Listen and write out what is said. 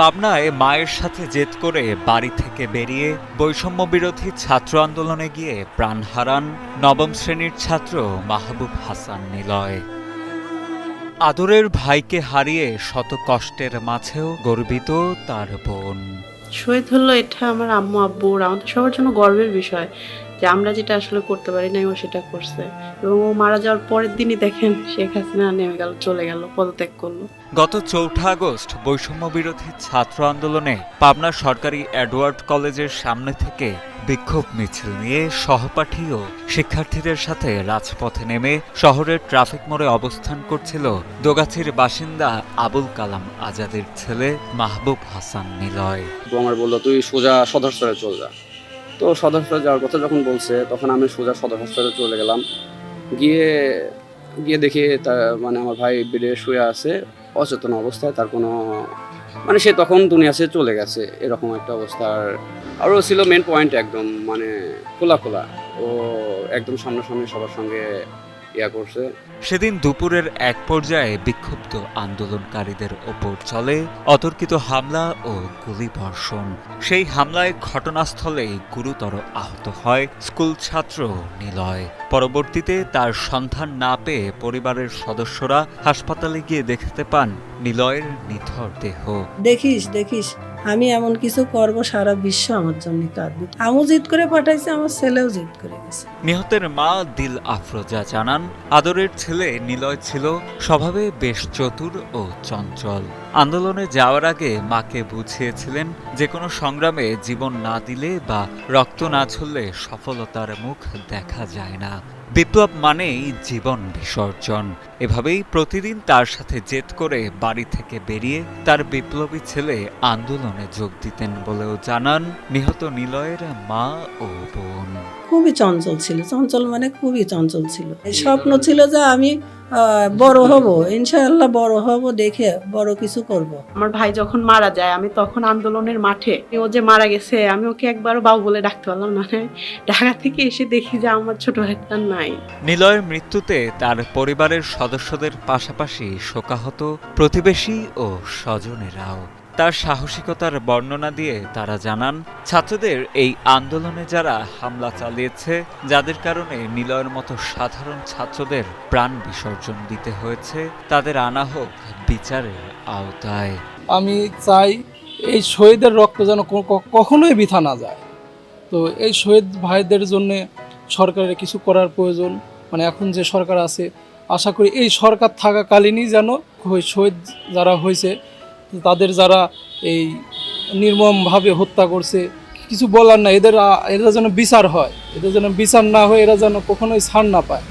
পাবনায় মায়ের সাথে জেদ করে বাড়ি থেকে বেরিয়ে বৈষম্য বিরোধী ছাত্র আন্দোলনে গিয়ে প্রাণ হারান নবম শ্রেণির ছাত্র মাহবুব হাসান নিলয়। আদরের ভাইকে হারিয়ে শত কষ্টের মাঝেও গর্বিত তার বোন। শহীদ হলো এটা আমার আম্মু আব্বুর আমাদের সবার জন্য গর্বের বিষয়। যে আমরা যেটা আসলে করতে পারি নাই ও সেটা করছে। এবং ও মারা যাওয়ার পরের দিনই দেখেন শেখ হাসিনা নেমে গেল চলে গেল পদত্যাগ করল। গত চৌঠা আগস্ট বৈষম্য বিরোধী ছাত্র আন্দোলনে পাবনা সরকারি এডওয়ার্ড কলেজের সামনে থেকে বিক্ষোভ মিছিল নিয়ে সহপাঠী ও শিক্ষার্থীদের সাথে রাজপথে নেমে শহরের ট্রাফিক মোড়ে অবস্থান করছিল দোগাছির বাসিন্দা আবুল কালাম আজাদের ছেলে মাহবুব হাসান নিলয়। আমার বলল তুই সোজা সদর স্তরে চলে যা। তো সদর হাসপাতালে যাওয়ার কথা যখন বলছে, তখন আমি সোজা সদর হাসপাতালে চলে গেলাম। গিয়ে গিয়ে দেখি তা মানে আমার ভাই বেডে শুয়ে আছে, অচেতন অবস্থায়, তার কোনো মানে সে তখন দুনিয়া সে চলে গেছে, এরকম একটা অবস্থার আর আরও ছিল মেন পয়েন্ট একদম মানে খোলা খোলা ও একদম সামনাসামনি সবার সঙ্গে ইয়া করছে। সেদিন দুপুরের এক পর্যায়ে বিক্ষুব্ধ আন্দোলনকারীদের ওপর চলে অতর্কিত হামলা ও গুলিবর্ষণ। সেই হামলায় ঘটনাস্থলেই গুরুতর আহত হয় স্কুল ছাত্র নিলয়। পরবর্তীতে তার সন্ধান না পেয়ে পরিবারের সদস্যরা হাসপাতালে গিয়ে দেখতে পান নিলয়ের নিথর দেহ। দেখিস দেখিস। আমি এমন কিছু করব সারা বিশ্ব আমার জন্য কাঁদবে। আমও জিদ করে পাঠাইছে, আমার ছেলেও জিদ করে গেছে। নিহতের মা দিল আফরোজা জানান, আদরের ছেলে নিলয় ছিল, স্বভাবে বেশ চতুর ও চঞ্চল। আন্দোলনে যাওয়ার আগে মাকে বুঝিয়েছিলেন যে কোনো সংগ্রামে জীবন না দিলে বা রক্ত না ছুললে সফলতার মুখ দেখা যায় না। বিপ্লব মানেই জীবন বিসর্জন। এভাবেই প্রতিদিন তার সাথে জেদ করে বাড়ি থেকে বেরিয়ে তার বিপ্লবী ছেলে আন্দোলনে যোগ দিতেন বলেও জানান নিহত নিলয়ের মা ও বোন। খুবই চঞ্চল ছিল। চঞ্চল মানে খুবই চঞ্চল ছিল। স্বপ্ন ছিল যে আমি বড় হব। ইনশাআল্লাহ বড় হব দেখে বড় কিছু করব। আমার ভাই যখন মারা যায় আমি তখন আন্দোলনের মাঠে ও যে মারা গেছে আমি ওকে একবারও বাবু বলে ডাকতে পারলাম না। মানে ঢাকা থেকে এসে দেখি যে আমার ছোট ভাইটা নাই। নিলয়ের মৃত্যুতে তার পরিবারের সদস্যদের পাশাপাশি শোকাহত প্রতিবেশী ও স্বজনেরাও। তার সাহসিকতার বর্ণনা দিয়ে তারা জানান, ছাত্রদের এই আন্দোলনে যারা হামলা চালিয়েছে, যাদের কারণে নিলয়ের মতো সাধারণ ছাত্রদের প্রাণ বিসর্জন দিতে হয়েছে, তাদের আনা হোক বিচারের আওতায়। আমি চাই এই শহীদের রক্ত যেন কখনোই বৃথা না যায়। তো এই শহীদ ভাইদের জন্য সরকারের কিছু করার প্রয়োজন। মানে এখন যে সরকার আছে, আশা করি এই সরকার থাকাকালীনই যেন শহীদ যারা হয়েছে তাদের যারা এই নির্মমভাবে হত্যা করছে, কিছু বলার না এদের, এরা যেন বিচার হয়। এদের যেন বিচার না হয়, এরা যেন কখনোই ছাড় না পায়।